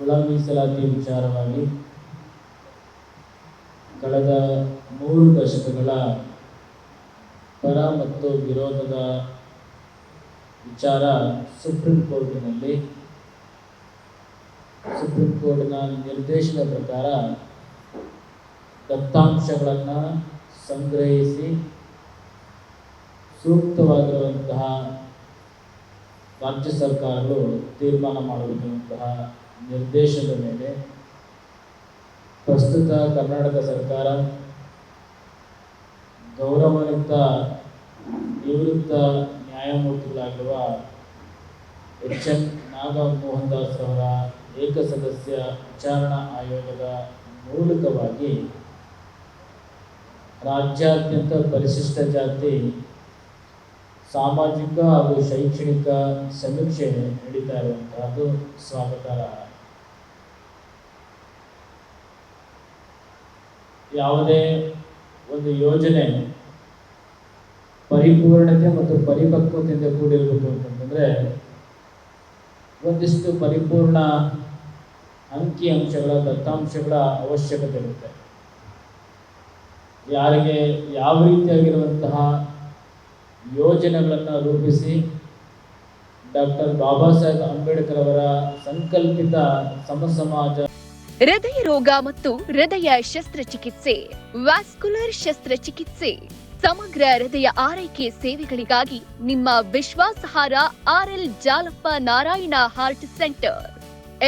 ಒಳ ಮೀಸಲಾತಿ ವಿಚಾರವಾಗಿ ಕಳೆದ ಮೂರು ದಶಕಗಳ ಪರ ಮತ್ತು ವಿರೋಧದ ವಿಚಾರ ಸುಪ್ರೀಂ ಕೋರ್ಟಿನಲ್ಲಿ. ಸುಪ್ರೀಂ ಕೋರ್ಟ್ನ ನಿರ್ದೇಶನದ ಪ್ರಕಾರ ದತ್ತಾಂಶಗಳನ್ನು ಸಂಗ್ರಹಿಸಿ ಸೂಕ್ತವಾಗಿರುವಂತಹ ರಾಜ್ಯ ಸರ್ಕಾರಗಳು ತೀರ್ಮಾನ ಮಾಡಬೇಕೆನ್ನುವಂತಹ ನಿರ್ದೇಶನದ ಮೇಲೆ ಪ್ರಸ್ತುತ ಕರ್ನಾಟಕ ಸರ್ಕಾರ ಗೌರವಯುಕ್ತ ನಿವೃತ್ತ ನ್ಯಾಯಮೂರ್ತಿಗಳಾಗಿರುವ ಎಚ್ ಎನ್ ನಾಗಮೋಹನ್ ದಾಸ್ ಅವರ ಏಕಸದಸ್ಯ ವಿಚಾರಣಾ ಆಯೋಗದ ಮೂಲಕವಾಗಿ ರಾಜ್ಯಾದ್ಯಂತ ಪರಿಶಿಷ್ಟ ಜಾತಿ ಸಾಮಾಜಿಕ ಹಾಗೂ ಶೈಕ್ಷಣಿಕ ಸಮೀಕ್ಷೆ ನಡೀತಾ ಇರುವಂತಹದ್ದು ಸ್ವಾಗತಾರ್ಹ. ಯಾವುದೇ ಒಂದು ಯೋಜನೆ ಪರಿಪೂರ್ಣತೆ ಮತ್ತು ಪರಿಪಕ್ವತೆಯಿಂದ ಕೂಡಿರಬೇಕು ಅಂತಂದ್ರೆ ಒಂದಿಷ್ಟು ಪರಿಪೂರ್ಣ ಅಂಕಿ ಅಂಶಗಳ, ದತ್ತಾಂಶಗಳ ಅವಶ್ಯಕತೆ ಇರುತ್ತೆ. ಯಾರಿಗೆ ಯಾವ ರೀತಿಯಾಗಿರುವಂತಹ ಯೋಜನೆಗಳನ್ನು ರೂಪಿಸಿ ಡಾಕ್ಟರ್ ಬಾಬಾ ಸಾಹೇಬ್ ಅಂಬೇಡ್ಕರ್ ಅವರ ಸಂಕಲ್ಪಿತ ಸಮಸಮಾಜ ಹೃದಯ ರೋಗ ಮತ್ತು ಹೃದಯ ಶಸ್ತ್ರಚಿಕಿತ್ಸೆ, ವ್ಯಾಸ್ಕುಲರ್ ಶಸ್ತ್ರಚಿಕಿತ್ಸೆ, ಸಮಗ್ರ ಹೃದಯ ಆರೈಕೆ ಸೇವೆಗಳಿಗಾಗಿ ನಿಮ್ಮ ವಿಶ್ವಾಸಾರ್ಹ R L Jalappa Narayana heart centre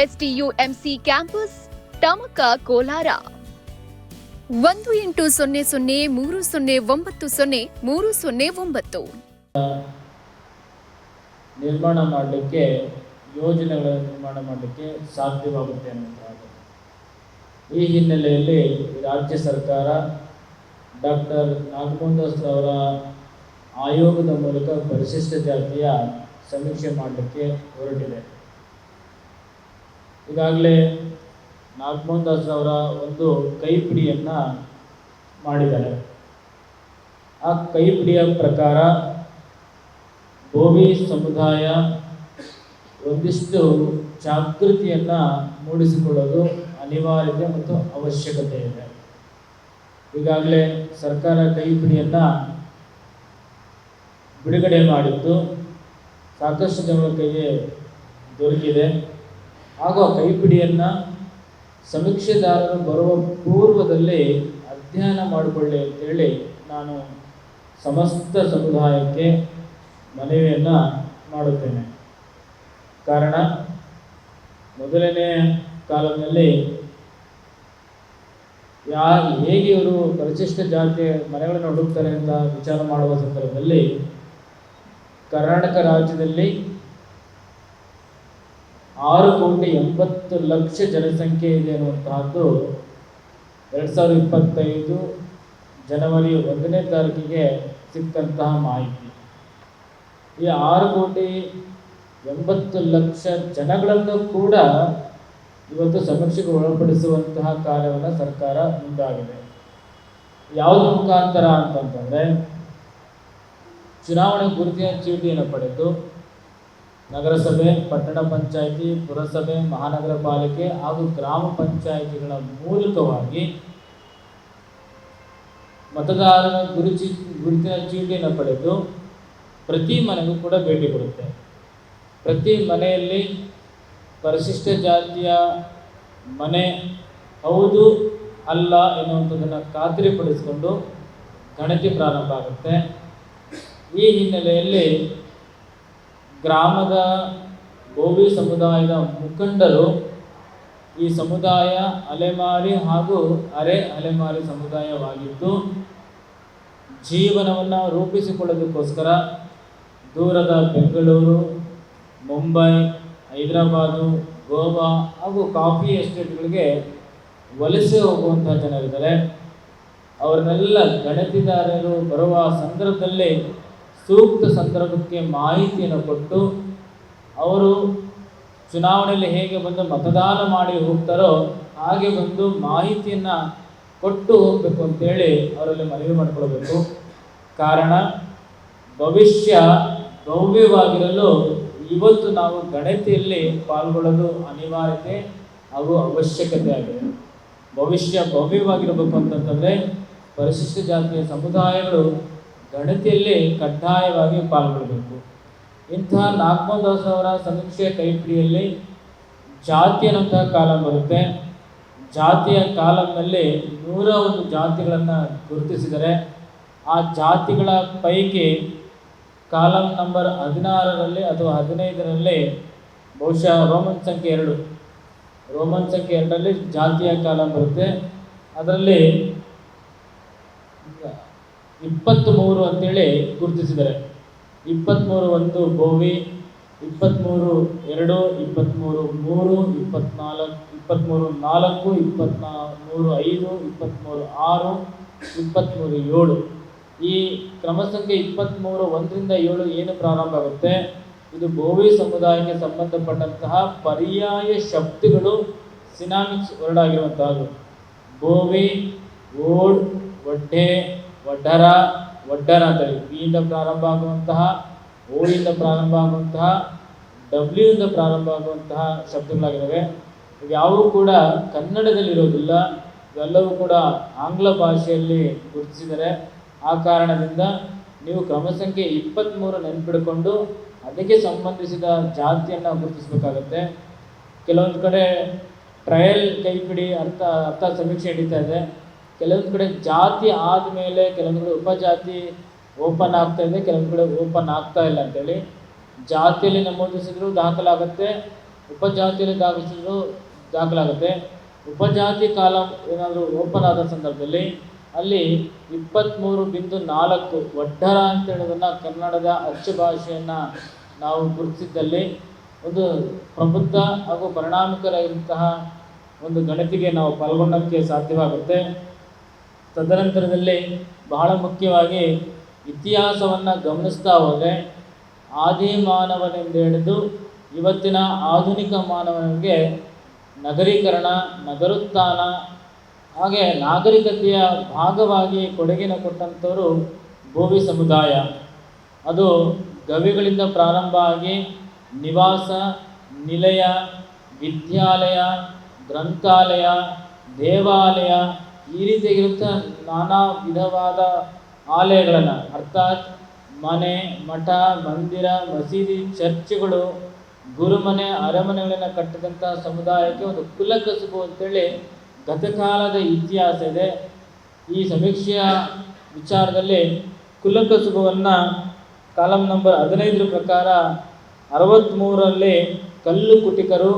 S T U M C campus Tamaka Kolar. ಒಂದು ಎಂಟು ಸೊನ್ನೆ ಸೊನ್ನೆ ಮೂರು ಸೊನ್ನೆ ಒಂಬತ್ತು ಸೊನ್ನೆ ಮೂರು ಸೊನ್ನೆ ಒಂಬತ್ತು. ನಿರ್ಮಾಣ ಮಾಡಲಿಕ್ಕೆ ಯೋಜನೆಗಳನ್ನು ನಿರ್ಮಾಣ ಮಾಡಲಿಕ್ಕೆ ಸಾಧ್ಯವಾಗುತ್ತೆ ಅನ್ನುವಂಥದ್ದು. ಈ ಹಿನ್ನೆಲೆಯಲ್ಲಿ ರಾಜ್ಯ ಸರ್ಕಾರ ಡಾಕ್ಟರ್ ನಾಗಮೋಹನ್ ಅವರ ಆಯೋಗದ ಮೂಲಕ ಪರಿಶಿಷ್ಟ ಜಾತಿಯ ಸಮೀಕ್ಷೆ ಮಾಡಲಿಕ್ಕೆ ಹೊರಟಿದೆ. ಈಗಾಗಲೇ ನಾಗಮೋಹನ್ ದಾಸ್ ಅವರ ಒಂದು ಕೈಪಿಡಿಯನ್ನು ಮಾಡಿದ್ದಾರೆ. ಆ ಕೈಪಿಡಿಯ ಪ್ರಕಾರ ಭೂಮಿ ಸಮುದಾಯ ಒಂದಿಷ್ಟು ಜಾಗೃತಿಯನ್ನು ಮೂಡಿಸಿಕೊಳ್ಳೋದು ಅನಿವಾರ್ಯತೆ ಮತ್ತು ಅವಶ್ಯಕತೆ ಇದೆ. ಈಗಾಗಲೇ ಸರ್ಕಾರ ಕೈಪಿಡಿಯನ್ನು ಬಿಡುಗಡೆ ಮಾಡಿದ್ದು ಸಾಕಷ್ಟು ಜನರ ಕೈಗೆ ದೊರಕಿದೆ. ಹಾಗೂ ಕೈಪಿಡಿಯನ್ನು ಸಮೀಕ್ಷೆದಾರರು ಬರುವ ಪೂರ್ವದಲ್ಲಿ ಅಧ್ಯಯನ ಮಾಡಿಕೊಳ್ಳಿ ಅಂತೇಳಿ ನಾನು ಸಮಸ್ತ ಸಮುದಾಯಕ್ಕೆ ಮನವಿಯನ್ನು ಮಾಡುತ್ತೇನೆ. ಕಾರಣ, ಮೊದಲನೇ ಕಾಲದಲ್ಲಿ ಯಾ ಹೇಗೆ ಇವರು ಪರಿಶಿಷ್ಟ ಜಾತಿಯ ಮನೆಗಳನ್ನು ಹುಡುಕ್ತಾರೆ ಅಂತ ವಿಚಾರ ಮಾಡುವ ಸಂದರ್ಭದಲ್ಲಿ ಕರ್ನಾಟಕ ರಾಜ್ಯದಲ್ಲಿ ಆರು ಕೋಟಿ ಎಂಬತ್ತು ಲಕ್ಷ ಜನಸಂಖ್ಯೆ ಇದೆ ಅನ್ನುವಂತಹದ್ದು ಎರಡು ಸಾವಿರದ ಇಪ್ಪತ್ತೈದು ಜನವರಿ ಒಂದನೇ ತಾರೀಕಿಗೆ ಸಿಕ್ಕಂತಹ ಮಾಹಿತಿ. ಈ ಆರು ಕೋಟಿ ಎಂಬತ್ತು ಲಕ್ಷ ಜನಗಳನ್ನು ಕೂಡ ಇವತ್ತು ಸಮೀಕ್ಷೆಗೆ ಒಳಪಡಿಸುವಂತಹ ಕಾರ್ಯವನ್ನು ಸರ್ಕಾರ ಮುಂದಾಗಿದೆ. ಯಾವುದು ಮುಖಾಂತರ ಅಂತಂತಂದರೆ, ಚುನಾವಣೆ ಗುರುತಿನ ಚೀಟಿಯನ್ನು ಪಡೆದು ನಗರಸಭೆ, ಪಟ್ಟಣ ಪಂಚಾಯಿತಿ, ಪುರಸಭೆ, ಮಹಾನಗರ ಪಾಲಿಕೆ ಹಾಗೂ ಗ್ರಾಮ ಪಂಚಾಯಿತಿಗಳ ಮೂಲಕವಾಗಿ ಮತದಾರರ ಗುರುಚಿ, ಗುರುತಿನ ಚೀಟಿಯನ್ನು ಪಡೆದು ಪ್ರತಿ ಮನೆಗೂ ಕೂಡ ಭೇಟಿ ಕೊಡುತ್ತೆ. ಪ್ರತಿ ಮನೆಯಲ್ಲಿ ಪರಿಶಿಷ್ಟ ಜಾತಿಯ ಮನೆ ಹೌದು ಅಲ್ಲ ಎನ್ನುವಂಥದ್ದನ್ನು ಖಾತ್ರಿಪಡಿಸಿಕೊಂಡು ಗಣತಿ ಪ್ರಾರಂಭ ಆಗುತ್ತೆ. ಈ ಹಿನ್ನೆಲೆಯಲ್ಲಿ ಗ್ರಾಮದ ಗೋವಿ ಸಮುದಾಯದ ಮುಖಂಡರು ಈ ಸಮುದಾಯ ಅಲೆಮಾರಿ ಹಾಗೂ ಅರೆ ಅಲೆಮಾರಿ ಸಮುದಾಯವಾಗಿದ್ದು, ಜೀವನವನ್ನು ರೂಪಿಸಿಕೊಳ್ಳೋದಕ್ಕೋಸ್ಕರ ದೂರದ ಬೆಂಗಳೂರು, ಮುಂಬೈ ಹೈದರಾಬಾದು, ಗೋವಾ ಹಾಗೂ ಕಾಫಿ ಎಸ್ಟೇಟ್ಗಳಿಗೆ ವಲಸೆ ಹೋಗುವಂಥ ಜನರಿದ್ದಾರೆ. ಅವರನ್ನೆಲ್ಲ ಗಣತಿದಾರರು ಬರುವ ಸಂದರ್ಭದಲ್ಲಿ ಸೂಕ್ತ ಸಂದರ್ಭಕ್ಕೆ ಮಾಹಿತಿಯನ್ನು ಕೊಟ್ಟು ಅವರು ಚುನಾವಣೆಯಲ್ಲಿ ಹೇಗೆ ಬಂದು ಮತದಾನ ಮಾಡಿ ಹೋಗ್ತಾರೋ ಹಾಗೆ ಬಂದು ಮಾಹಿತಿಯನ್ನು ಕೊಟ್ಟು ಹೋಗಬೇಕು ಅಂತೇಳಿ ಅವರಲ್ಲಿ ಮನವಿ ಮಾಡಿಕೊಳ್ಬೇಕು. ಕಾರಣ ಭವಿಷ್ಯ ಭವ್ಯವಾಗಿರಲು ಇವತ್ತು ನಾವು ಗಣತಿಯಲ್ಲಿ ಪಾಲ್ಗೊಳ್ಳೋದು ಅನಿವಾರ್ಯತೆ ಹಾಗೂ ಅವಶ್ಯಕತೆ ಆಗಿದೆ. ಭವಿಷ್ಯ ಭವ್ಯವಾಗಿರಬೇಕು ಅಂತಂತಂದರೆ ಪರಿಶಿಷ್ಟ ಜಾತಿಯ ಸಮುದಾಯಗಳು ಗಣತಿಯಲ್ಲಿ ಕಡ್ಡಾಯವಾಗಿ ಪಾಲ್ಗೊಳ್ಳಬೇಕು. ಇಂತಹ ನಾಗಮೋಹನ್ ದಾಸ್ ಅವರ ಸಮೀಕ್ಷೆಯ ಕೈಪಿಡಿಯಲ್ಲಿ ಜಾತಿ ಅನ್ನುವಂತಹ ಕಾಲಂ ಬರುತ್ತೆ. ಜಾತಿಯ ಕಾಲಂನಲ್ಲಿ ನೂರ ಒಂದು ಜಾತಿಗಳನ್ನು ಗುರುತಿಸಿದರೆ ಆ ಜಾತಿಗಳ ಪೈಕಿ ಕಾಲಂ ನಂಬರ್ ಹದಿನಾರರಲ್ಲಿ ಅಥವಾ ಹದಿನೈದರಲ್ಲಿ, ಬಹುಶಃ ರೋಮನ್ ಸಂಖ್ಯೆ ಎರಡು. ರೋಮನ್ ಸಂಖ್ಯೆ ಎರಡರಲ್ಲಿ ಜಾತಿಯ ಕಾಲಂ ಬರುತ್ತೆ. ಅದರಲ್ಲಿ ಇಪ್ಪತ್ತ್ಮೂರು ಅಂತೇಳಿ ಗುರುತಿಸಿದ್ದಾರೆ. ಇಪ್ಪತ್ತ್ಮೂರು ಒಂದು ಬೋವಿ ಇಪ್ಪತ್ತ್ಮೂರು ಎರಡು ಇಪ್ಪತ್ತ್ಮೂರು ಮೂರು, ಇಪ್ಪತ್ನಾಲ್ಕು ಇಪ್ಪತ್ತ್ಮೂರು ನಾಲ್ಕು ಇಪ್ಪತ್ತ್ನಾ ಮೂರು ಐದು ಇಪ್ಪತ್ತ್ಮೂರು ಆರು ಇಪ್ಪತ್ತ್ಮೂರು ಏಳು. ಈ ಕ್ರಮ ಸಂಖ್ಯೆ ಇಪ್ಪತ್ತ್ಮೂರು ಒಂದರಿಂದ ಏಳು ಏನು ಪ್ರಾರಂಭ ಆಗುತ್ತೆ? ಇದು ಬೋವಿ ಸಮುದಾಯಕ್ಕೆ ಸಂಬಂಧಪಟ್ಟಂತಹ ಪರ್ಯಾಯ ಶಬ್ದಗಳು ಸಿನಾಮಿಕ್ಸ್ ವರ್ಡ್ ಆಗಿರುವಂತಹದ್ದು. ಬೋವಿ, ಓಡ್, ಒಡ್ಡೆ, ಒಡ್ಡರ ಒಡ್ಡರ ಅಂತೇಳಿ ಬಿಯಿಂದ ಪ್ರಾರಂಭ ಆಗುವಂತಹ ಓಯಿಂದ ಪ್ರಾರಂಭ ಆಗುವಂತಹ, ಡಬ್ಲ್ಯೂ ಇಂದ ಪ್ರಾರಂಭ ಆಗುವಂತಹ ಶಬ್ದಗಳಾಗಿದ್ದಾವೆ. ಯಾವೂ ಕೂಡ ಕನ್ನಡದಲ್ಲಿ ಇರೋದಿಲ್ಲ ಇವೆಲ್ಲವೂ ಕೂಡ ಆಂಗ್ಲ ಭಾಷೆಯಲ್ಲಿ ಗುರುತಿಸಿದರೆ ಆ ಕಾರಣದಿಂದ ನೀವು ಕ್ರಮ ಸಂಖ್ಯೆ ಇಪ್ಪತ್ತ್ಮೂರು ನೆನ್ಪಿಡ್ಕೊಂಡು ಅದಕ್ಕೆ ಸಂಬಂಧಿಸಿದ ಜಾತಿಯನ್ನು ಗುರುತಿಸಬೇಕಾಗುತ್ತೆ. ಕೆಲವೊಂದು ಕಡೆ ಟ್ರಯಲ್ ಕೈಪಿಡಿ ಅರ್ಥ ಅರ್ಥ ಸಮೀಕ್ಷೆ ನಡೀತಾ ಇದೆ. ಕೆಲವೊಂದು ಕಡೆ ಜಾತಿ ಆದಮೇಲೆ ಕೆಲವೊಂದು ಕಡೆ ಉಪಜಾತಿ ಓಪನ್ ಆಗ್ತಾ ಇದೆ, ಕೆಲವೊಂದು ಕಡೆ ಓಪನ್ ಆಗ್ತಾ ಇಲ್ಲ ಅಂತೇಳಿ. ಜಾತಿಯಲ್ಲಿ ನಮೂದಿಸಿದ್ರು ದಾಖಲಾಗುತ್ತೆ, ಉಪಜಾತಿಯಲ್ಲಿ ದಾಖಲಿಸಿದ್ರು ದಾಖಲಾಗುತ್ತೆ. ಉಪಜಾತಿ ಕಾಲ ಏನಾದರೂ ಓಪನ್ ಆದ ಸಂದರ್ಭದಲ್ಲಿ ಅಲ್ಲಿ ಇಪ್ಪತ್ತ್ಮೂರು ಬಿಂದು ನಾಲ್ಕು ಒಡ್ಡರ ಅಂತ ಹೇಳೋದನ್ನು ಕನ್ನಡದ ಅಚ್ಚು ಭಾಷೆಯನ್ನು ನಾವು ಗುರುತಿಸಿದ್ದಲ್ಲಿ ಒಂದು ಪ್ರಬುದ್ಧ ಹಾಗೂ ಪರಿಣಾಮಕಾರಿಯಾದಂತಹ ಒಂದು ಗಣತಿಗೆ ನಾವು ಪಾಲ್ಗೊಳ್ಳೋಕ್ಕೆ ಸಾಧ್ಯವಾಗುತ್ತೆ. ತದನಂತರದಲ್ಲಿ ಬಹಳ ಮುಖ್ಯವಾಗಿ ಇತಿಹಾಸವನ್ನು ಗಮನಿಸ್ತಾ ಹೋದರೆ ಆದಿ ಮಾನವನೆಂದು ಹಿಡಿದು ಇವತ್ತಿನ ಆಧುನಿಕ ಮಾನವನಿಗೆ ನಗರೀಕರಣ, ನಗರೋತ್ಥಾನ ಹಾಗೆ ನಾಗರಿಕತೆಯ ಭಾಗವಾಗಿ ಕೊಡುಗೆನ ಕೊಟ್ಟಂಥವರು ಭೂಮಿ ಸಮುದಾಯ. ಅದು ಗವಿಗಳಿಂದ ಪ್ರಾರಂಭ ಆಗಿ ನಿವಾಸ, ನಿಲಯ, ವಿದ್ಯಾಲಯ, ಗ್ರಂಥಾಲಯ, ದೇವಾಲಯ ಈ ರೀತಿಯಾಗಿರುತ್ತ ನಾನಾ ವಿಧವಾದ ಆಲಯಗಳನ್ನು ಅರ್ಥಾತ್ ಮನೆ, ಮಠ, ಮಂದಿರ, ಮಸೀದಿ, ಚರ್ಚ್ಗಳು, ಗುರುಮನೆ, ಅರಮನೆಗಳನ್ನು ಕಟ್ಟಿದಂಥ ಸಮುದಾಯಕ್ಕೆ ಒಂದು ಕುಲಕಸುಬು ಅಂತೇಳಿ ಗತಕಾಲದ ಇತಿಹಾಸ ಇದೆ. ಈ ಸಮೀಕ್ಷೆಯ ವಿಚಾರದಲ್ಲಿ ಕುಲಕಸುಬವನ್ನು ಕಾಲಂ ನಂಬರ್ ಹದಿನೈದರ ಪ್ರಕಾರ ಅರವತ್ತ್ಮೂರರಲ್ಲಿ ಕಲ್ಲು ಕುಟಿಕರು,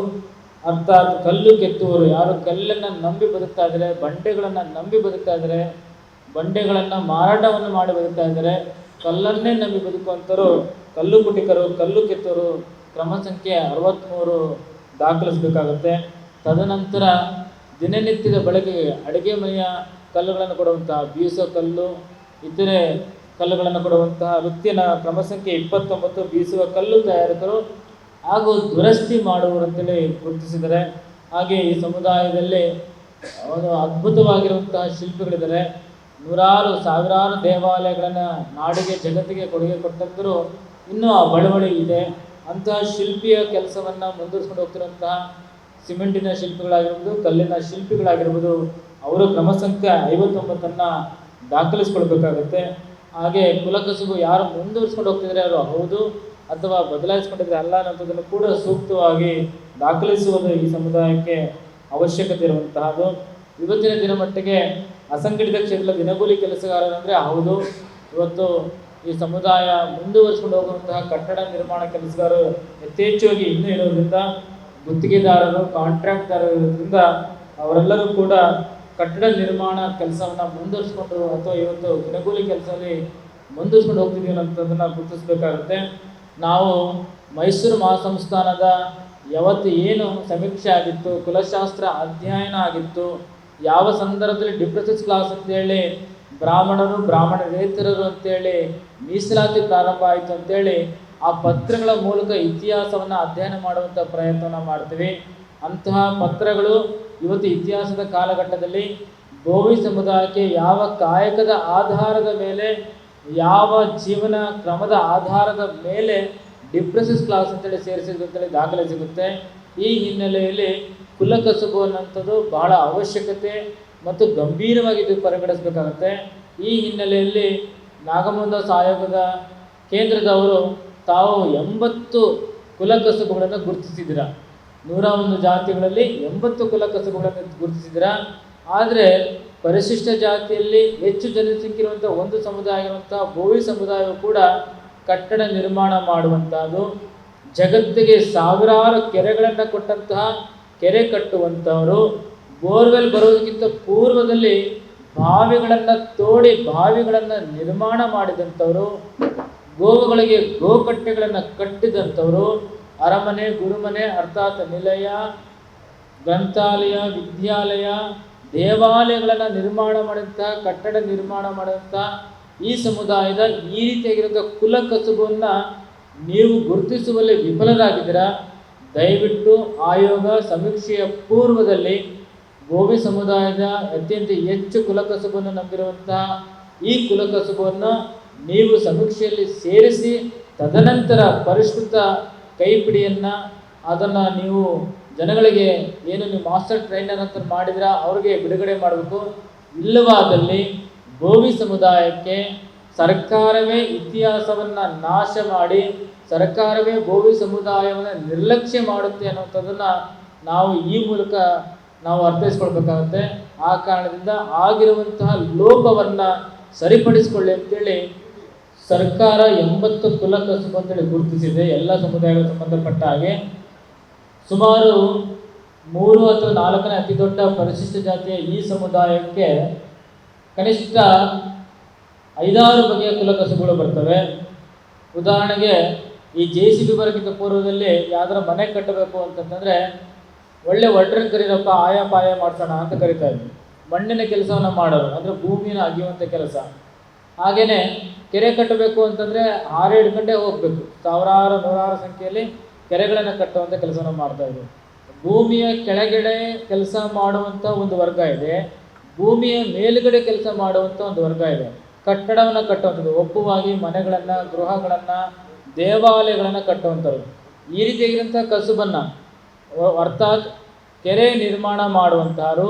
ಅರ್ಥಾತ್ ಕಲ್ಲು ಕೆತ್ತುವರು ಯಾರು ಕಲ್ಲನ್ನು ನಂಬಿ ಬದುಕ್ತಾ ಇದ್ದಾರೆ, ಬಂಡೆಗಳನ್ನು ನಂಬಿ ಬದುಕ್ತಾ ಇದ್ದಾರೆ, ಬಂಡೆಗಳನ್ನು ಮಾರಾಟವನ್ನು ಮಾಡಿ ಬದುಕ್ತಾ ಕಲ್ಲನ್ನೇ ನಂಬಿ ಬದುಕುವಂಥರು ಕಲ್ಲು ಕುಟಿಕರು, ಕಲ್ಲು ಕೆತ್ತುವರು ಕ್ರಮ ಸಂಖ್ಯೆ ಅರವತ್ತ್ಮೂರು ದಾಖಲಿಸಬೇಕಾಗುತ್ತೆ. ತದನಂತರ ದಿನನಿತ್ಯದ ಬಳಕೆಗೆ ಅಡುಗೆ ಮನೆಯ ಕಲ್ಲುಗಳನ್ನು ಕೊಡುವಂತಹ ಬೀಸೋ ಕಲ್ಲು, ಇತರೆ ಕಲ್ಲುಗಳನ್ನು ಕೊಡುವಂತಹ ವೃತ್ತಿನ ಕ್ರಮ ಸಂಖ್ಯೆ ಇಪ್ಪತ್ತೊಂಬತ್ತು ಬೀಸುವ ಕಲ್ಲು ತಯಾರಕರು ಹಾಗೂ ದುರಸ್ತಿ ಮಾಡುವರು ಅಂತೇಳಿ ಗುರುತಿಸಿದ್ದಾರೆ. ಹಾಗೆ ಈ ಸಮುದಾಯದಲ್ಲಿ ಒಂದು ಅದ್ಭುತವಾಗಿರುವಂತಹ ಶಿಲ್ಪಿಗಳಿದ್ದಾರೆ. ನೂರಾರು ಸಾವಿರಾರು ದೇವಾಲಯಗಳನ್ನು ನಾಡಿಗೆ ಜಗತ್ತಿಗೆ ಕೊಡುಗೆ ಕೊಟ್ಟಂತರು ಇನ್ನೂ ಆ ಬಳುವಳಿ ಇದೆ. ಅಂತಹ ಶಿಲ್ಪಿಯ ಕೆಲಸವನ್ನು ಮುಂದುವರಿಸ್ಕೊಂಡು ಹೋಗ್ತಿರುವಂತಹ ಸಿಮೆಂಟಿನ ಶಿಲ್ಪಿಗಳಾಗಿರ್ಬೋದು, ಕಲ್ಲಿನ ಶಿಲ್ಪಿಗಳಾಗಿರ್ಬೋದು, ಅವರು ಕ್ರಮ ಸಂಖ್ಯೆ ಐವತ್ತೊಂಬತ್ತನ್ನು ದಾಖಲಿಸ್ಕೊಳ್ಬೇಕಾಗತ್ತೆ. ಹಾಗೆ ಕುಲಕಸುಬು ಯಾರು ಮುಂದುವರಿಸ್ಕೊಂಡು ಹೋಗ್ತಿದ್ರೆ ಅವರು ಹೌದು ಅಥವಾ ಬದಲಾಯಿಸ್ಕೊಂಡಿದ್ರೆ ಅಲ್ಲ ಅನ್ನೋದನ್ನು ಕೂಡ ಸೂಕ್ತವಾಗಿ ದಾಖಲಿಸುವುದು ಈ ಸಮುದಾಯಕ್ಕೆ ಅವಶ್ಯಕತೆ ಇರುವಂತಹದ್ದು. ಇವತ್ತಿನ ದಿನಮಟ್ಟಿಗೆ ಅಸಂಘಟಿತ ಕ್ಷೇತ್ರದ ದಿನಗೂಲಿ ಕೆಲಸಗಾರರಂದರೆ ಹೌದು. ಇವತ್ತು ಈ ಸಮುದಾಯ ಮುಂದುವರಿಸ್ಕೊಂಡು ಹೋಗುವಂತಹ ಕಟ್ಟಡ ನಿರ್ಮಾಣ ಕೆಲಸಗಾರರು ಯಥೇಚ್ಛವಾಗಿ ಇನ್ನೂ ಇರೋದ್ರಿಂದ ಗುತ್ತಿಗೆದಾರರು ಕಾಂಟ್ರಾಕ್ಟ್ದಾರರು ಅವರೆಲ್ಲರೂ ಕೂಡ ಕಟ್ಟಡ ನಿರ್ಮಾಣ ಕೆಲಸವನ್ನು ಮುಂದುವರಿಸ್ಕೊಂಡು ಅಥವಾ ಇವತ್ತು ದಿನಗೂಲಿ ಕೆಲಸದಲ್ಲಿ ಮುಂದುವರಿಸ್ಕೊಂಡು ಹೋಗ್ತಿದ್ದೀವಿ ಅಂತದನ್ನು ಗುರುತಿಸಬೇಕಾಗುತ್ತೆ. ನಾವು ಮೈಸೂರು ಮಹಾಸಂಸ್ಥಾನದ ಯಾವತ್ತು ಏನು ಸಮೀಕ್ಷೆ ಆಗಿತ್ತು, ಕುಲಶಾಸ್ತ್ರ ಅಧ್ಯಯನ ಆಗಿತ್ತು, ಯಾವ ಸಂದರ್ಭದಲ್ಲಿ ಡಿಪ್ರೆಸಿಸ್ ಕ್ಲಾಸ್ ಅಂತೇಳಿ, ಬ್ರಾಹ್ಮಣರು, ಬ್ರಾಹ್ಮಣ ರೇತರರು ಅಂತೇಳಿ ಮೀಸಲಾತಿ ಪ್ರಾರಂಭ ಆಯಿತು ಅಂತೇಳಿ ಆ ಪತ್ರಗಳ ಮೂಲಕ ಇತಿಹಾಸವನ್ನು ಅಧ್ಯಯನ ಮಾಡುವಂಥ ಪ್ರಯತ್ನವನ್ನು ಮಾಡ್ತೀವಿ. ಅಂತಹ ಪತ್ರಗಳು ಇವತ್ತು ಇತಿಹಾಸದ ಕಾಲಘಟ್ಟದಲ್ಲಿ ಗೋವಿ ಸಮುದಾಯಕ್ಕೆ ಯಾವ ಕಾಯಕದ ಆಧಾರದ ಮೇಲೆ, ಯಾವ ಜೀವನ ಕ್ರಮದ ಆಧಾರದ ಮೇಲೆ ಡಿಪ್ರೆಸಿಸ್ ಕ್ಲಾಸ್ ಅಂತೇಳಿ ಸೇರಿಸಿದ್ರು ಅಂತೇಳಿ ದಾಖಲೆ ಸಿಗುತ್ತೆ. ಈ ಹಿನ್ನೆಲೆಯಲ್ಲಿ ಕುಲಕಸುಬು ಅನ್ನೋಂಥದ್ದು ಬಹಳ ಅವಶ್ಯಕತೆ ಮತ್ತು ಗಂಭೀರವಾಗಿ ಇದು ಪರಿಗಣಿಸಬೇಕಾಗುತ್ತೆ. ಈ ಹಿನ್ನೆಲೆಯಲ್ಲಿ ನಾಗಮಂದಾಸ್ ಆಯೋಗದ ಕೇಂದ್ರದವರು ತಾವು ಎಂಬತ್ತು ಕುಲಕಸುಬುಗಳನ್ನು ಗುರುತಿಸಿದ್ದೀರ? ನೂರ ಒಂದು ಜಾತಿಗಳಲ್ಲಿ ಎಂಬತ್ತು ಕುಲಕಸುಬುಗಳನ್ನು ಗುರುತಿಸಿದ್ದೀರ? ಆದರೆ ಪರಿಶಿಷ್ಟ ಜಾತಿಯಲ್ಲಿ ಹೆಚ್ಚು ಜನಸಂಖ್ಯೆ ಇರುವಂಥ ಒಂದು ಸಮುದಾಯ ಇರುವಂಥ ಬೋವಿ ಸಮುದಾಯವು ಕೂಡ ಕಟ್ಟಡ ನಿರ್ಮಾಣ ಮಾಡುವಂಥದ್ದು, ಜಗತ್ತಿಗೆ ಸಾವಿರಾರು ಕೆರೆಗಳನ್ನು ಕೊಟ್ಟಂತಹ ಕೆರೆ ಕಟ್ಟುವಂಥವರು, ಬೋರ್ವೆಲ್ ಬರೋದಕ್ಕಿಂತ ಪೂರ್ವದಲ್ಲಿ ಬಾವಿಗಳನ್ನು ತೋಡಿ ಬಾವಿಗಳನ್ನು ನಿರ್ಮಾಣ ಮಾಡಿದಂಥವರು ಗೋವುಗಳಿಗೆ ಗೋಕಟ್ಟೆಗಳನ್ನು ಕಟ್ಟಿದಂಥವರು ಅರಮನೆ, ಗುರುಮನೆ, ಅರ್ಥಾತ್ ನಿಲಯ, ಗ್ರಂಥಾಲಯ, ವಿದ್ಯಾಲಯ, ದೇವಾಲಯಗಳನ್ನು ನಿರ್ಮಾಣ ಮಾಡಿದಂಥ, ಕಟ್ಟಡ ನಿರ್ಮಾಣ ಮಾಡಿದಂಥ ಈ ಸಮುದಾಯದ ಈ ರೀತಿಯಾಗಿರುವಂಥ ಕುಲ ಕಸುಬನ್ನು ನೀವು ಗುರುತಿಸುವಲ್ಲಿ ವಿಫಲರಾಗಿದ್ದೀರಾ? ದಯವಿಟ್ಟು ಆಯೋಗ ಸಮೀಕ್ಷೆಯ ಪೂರ್ವದಲ್ಲಿ ಗೋವಿ ಸಮುದಾಯದ ಅತ್ಯಂತ ಹೆಚ್ಚು ಕುಲಕಸುಬನ್ನು ನಂಬಿರುವಂತಹ ಈ ಕುಲಕಸುಬನ್ನು ನೀವು ಸಮೀಕ್ಷೆಯಲ್ಲಿ ಸೇರಿಸಿ ತದನಂತರ ಪರಿಷ್ಕೃತ ಕೈಪಿಡಿಯನ್ನು ಅದನ್ನು ನೀವು ಜನಗಳಿಗೆ ಏನು ನೀವು ಮಾಸ್ಟರ್ ಟ್ರೈನರ್ ಅಂತ ಮಾಡಿದ್ರ ಅವ್ರಿಗೆ ಬಿಡುಗಡೆ ಮಾಡಬೇಕು. ಇಲ್ಲವಾದಲ್ಲಿ ಗೋವಿ ಸಮುದಾಯಕ್ಕೆ ಸರ್ಕಾರವೇ ಇತಿಹಾಸವನ್ನು ನಾಶ ಮಾಡಿ ಸರ್ಕಾರವೇ ಗೋವಿ ಸಮುದಾಯವನ್ನು ನಿರ್ಲಕ್ಷ್ಯ ಮಾಡುತ್ತೆ ಅನ್ನುವಂಥದ್ದನ್ನು ನಾವು ಈ ಮೂಲಕ ನಾವು ಅರ್ಥೈಸ್ಕೊಳ್ಬೇಕಾಗುತ್ತೆ. ಆ ಕಾರಣದಿಂದ ಆಗಿರುವಂತಹ ಲೋಪವನ್ನು ಸರಿಪಡಿಸಿಕೊಳ್ಳಿ ಅಂತೇಳಿ ಸರ್ಕಾರ ಎಂಬತ್ತು ಕುಲ ಕಸುಬು ಅಂತೇಳಿ ಗುರುತಿಸಿದೆ. ಎಲ್ಲ ಸಮುದಾಯಗಳ ಸಂಬಂಧಪಟ್ಟ ಹಾಗೆ. ಸುಮಾರು ಮೂರು ಅಥವಾ ನಾಲ್ಕನೇ ಅತಿ ದೊಡ್ಡ ಪರಿಶಿಷ್ಟ ಜಾತಿಯ ಈ ಸಮುದಾಯಕ್ಕೆ ಕನಿಷ್ಠ ಐದಾರು ಬಗೆಯ ಕುಲಕಸುಗಳು ಬರ್ತವೆ. ಉದಾಹರಣೆಗೆ, ಈ ಜೆ ಸಿ ಬಿ ಬರೋಕ್ಕಿಂತ ಪೂರ್ವದಲ್ಲಿ ಯಾವ್ದಾರ ಮನೆ ಕಟ್ಟಬೇಕು ಅಂತಂತಂದರೆ, ಒಳ್ಳೆ ಒಡ್ರನ್ ಕರೀರಪ್ಪ, ಆಯ ಪಾಯ ಮಾಡ್ಸೋಣ ಅಂತ ಕರಿತಾ ಇದ್ವಿ. ಮಣ್ಣಿನ ಕೆಲಸವನ್ನು ಮಾಡೋರು, ಅಂದರೆ ಭೂಮಿನ ಅಗಿಯುವಂಥ ಕೆಲಸ. ಹಾಗೇನೆ ಕೆರೆ ಕಟ್ಟಬೇಕು ಅಂತಂದರೆ ಆರು ಗಂಟೆ ಹೋಗಬೇಕು. ಸಾವಿರಾರು, ನೂರಾರು ಸಂಖ್ಯೆಯಲ್ಲಿ ಕೆರೆಗಳನ್ನು ಕಟ್ಟುವಂಥ ಕೆಲಸವನ್ನು ಮಾಡ್ತಾ ಭೂಮಿಯ ಕೆಳಗಡೆ ಕೆಲಸ ಮಾಡುವಂಥ ಒಂದು ವರ್ಗ ಇದೆ. ಭೂಮಿಯ ಮೇಲುಗಡೆ ಕೆಲಸ ಮಾಡುವಂಥ ಒಂದು ವರ್ಗ ಇದೆ. ಕಟ್ಟಡವನ್ನು ಕಟ್ಟುವಂಥದ್ದು, ಒಪ್ಪುವಾಗಿ ಮನೆಗಳನ್ನು, ಗೃಹಗಳನ್ನು, ದೇವಾಲಯಗಳನ್ನು ಕಟ್ಟುವಂಥದ್ದು. ಈ ರೀತಿಯಾಗಿರುವಂಥ ಕಸುಬನ್ನು ಅರ್ಥಾತ್ ಕೆರೆ ನಿರ್ಮಾಣ ಮಾಡುವಂತಹವರು,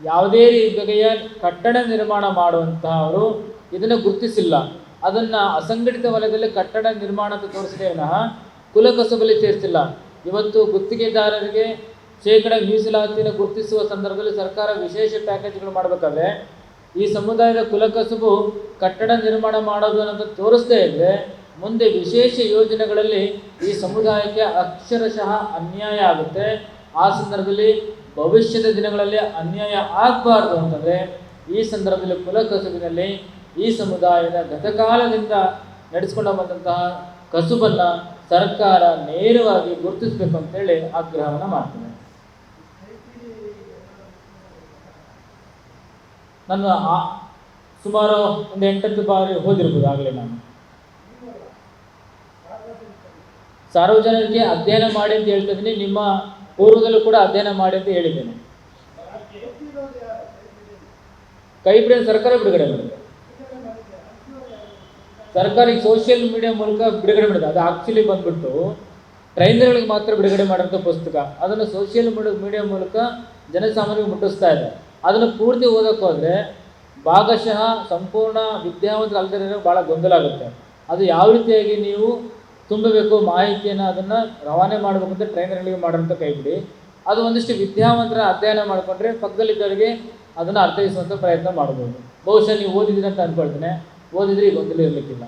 ಯಾವುದೇ ರೀತಿಯ ಕಟ್ಟಡ ನಿರ್ಮಾಣ ಮಾಡುವಂತಹವರು ಇದನ್ನು ಗುರುತಿಸಿಲ್ಲ. ಅದನ್ನು ಅಸಂಘಟಿತ ವಲಯದಲ್ಲಿ ಕಟ್ಟಡ ನಿರ್ಮಾಣ ಅಂತ ತೋರಿಸಿದೆ ವಿನಃ ಕುಲಕಸಬಲ್ಲಿ ಸೇರಿಸಿಲ್ಲ. ಇವತ್ತು ಗುತ್ತಿಗೆದಾರರಿಗೆ ಶೇಕಡ ಮೀಸಲಾತಿಯನ್ನು ಗುರುತಿಸುವ ಸಂದರ್ಭದಲ್ಲಿ ಸರ್ಕಾರ ವಿಶೇಷ ಪ್ಯಾಕೇಜ್ಗಳು ಮಾಡಬೇಕಾದ್ರೆ, ಈ ಸಮುದಾಯದ ಕುಲಕಸುಬು ಕಟ್ಟಡ ನಿರ್ಮಾಣ ಮಾಡೋದು ಅನ್ನೋದು ತೋರಿಸದೇ ಇದ್ದರೆ ಮುಂದೆ ವಿಶೇಷ ಯೋಜನೆಗಳಲ್ಲಿ ಈ ಸಮುದಾಯಕ್ಕೆ ಅಕ್ಷರಶಃ ಅನ್ಯಾಯ ಆಗುತ್ತೆ. ಆ ಸಂದರ್ಭದಲ್ಲಿ ಭವಿಷ್ಯದ ದಿನಗಳಲ್ಲಿ ಅನ್ಯಾಯ ಆಗಬಾರ್ದು ಅಂತಂದರೆ, ಈ ಸಂದರ್ಭದಲ್ಲಿ ಕುಲಕಸುಬಿನಲ್ಲಿ ಈ ಸಮುದಾಯದ ಗತಕಾಲದಿಂದ ನಡೆಸ್ಕೊಂಡು ಬಂದಂತಹ ಕಸುಬನ್ನು ಸರ್ಕಾರ ನೇರವಾಗಿ ಗುರುತಿಸಬೇಕು ಅಂತೇಳಿ ಆಗ್ರಹವನ್ನು ಮಾಡ್ತೇನೆ. ನನ್ನ ಸುಮಾರು ಒಂದು ಎಂಟತ್ತು ಬಾರಿ ಹೋದಿರ್ಬೋದು ಆಗಲೇ ನಾನು. ಸಾರ್ವಜನಿಕರಿಗೆ ಅಧ್ಯಯನ ಮಾಡಿ ಅಂತ ಹೇಳ್ತಾ ಇದ್ದೀನಿ ನಿಮ್ಮ ಪೂರ್ವದಲ್ಲೂ ಕೂಡ ಅಧ್ಯಯನ ಮಾಡಿ ಅಂತ ಹೇಳಿದ್ದೇನೆ. ಕೈ ಸರ್ಕಾರ ಬಿಡುಗಡೆ ಮಾಡಿದೆ. ಸರ್ಕಾರ ಈ ಸೋಷಿಯಲ್ ಮೀಡಿಯಾ ಮೂಲಕ ಬಿಡುಗಡೆ ಮಾಡಿದೆ ಅದು ಆಕ್ಚುಲಿ ಬಂದ್ಬಿಟ್ಟು ಟ್ರೈನರ್ಗಳಿಗೆ ಮಾತ್ರ ಬಿಡುಗಡೆ ಮಾಡೋಂಥ ಪುಸ್ತಕ. ಅದನ್ನು ಸೋಷಿಯಲ್ ಮೀಡಿಯಾ ಮೂಲಕ ಜನಸಾಮಾನ್ಯರಿಗೆ ಮುಟ್ಟಿಸ್ತಾ ಇದೆ. ಅದನ್ನು ಪೂರ್ತಿ ಓದೋಕ್ಕೋದ್ರೆ ಭಾಗಶಃ ಸಂಪೂರ್ಣ ವಿದ್ಯಾವಂತರು ಅಲ್ಲದೇ ಭಾಳ ಗೊಂದಲ ಆಗುತ್ತೆ. ಅದು ಯಾವ ರೀತಿಯಾಗಿ ನೀವು ತುಂಬಬೇಕು ಮಾಹಿತಿಯನ್ನು ಅದನ್ನು ರವಾನೆ ಮಾಡಬೇಕು ಅಂತ ಟ್ರೈನರ್ಗಳಿಗೆ ಮಾಡೋಂಥ ಕೈಬಿಡಿ. ಅದು ಒಂದಿಷ್ಟು ವಿದ್ಯಾವಂತರ ಅಧ್ಯಯನ ಮಾಡಿಕೊಂಡ್ರೆ ಪಕ್ಕದಲ್ಲಿದ್ದವರಿಗೆ ಅದನ್ನು ಅರ್ಥೈಸುವಂಥ ಪ್ರಯತ್ನ ಮಾಡ್ಬೋದು. ಬಹುಶಃ ನೀವು ಓದಿದ್ದೀರಿ ಅಂತ ಅಂದ್ಕೊಳ್ತೇನೆ ಓದಿದ್ರೆ ಗೊಂದಲ ಇರಲಿಕ್ಕಿಲ್ಲ.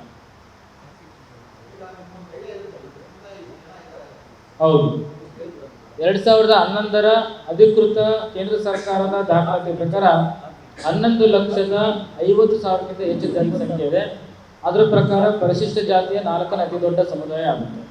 ಹೌದು. ಎರಡು ಸಾವಿರದ ಹನ್ನೊಂದರ ಅಧಿಕೃತ ಕೇಂದ್ರ ಸರ್ಕಾರದ ದಾಖಲಾತಿ ಪ್ರಕಾರ ಹನ್ನೊಂದು ಲಕ್ಷದ ಐವತ್ತು ಸಾವಿರಕ್ಕಿಂತ ಹೆಚ್ಚು ಜನಸಂಖ್ಯೆ ಇದೆ. ಅದರ ಪ್ರಕಾರ ಪರಿಶಿಷ್ಟ ಜಾತಿಯ ನಾಲ್ಕನೇ ಅತಿ ದೊಡ್ಡ ಸಮುದಾಯ ಆಗುತ್ತೆ.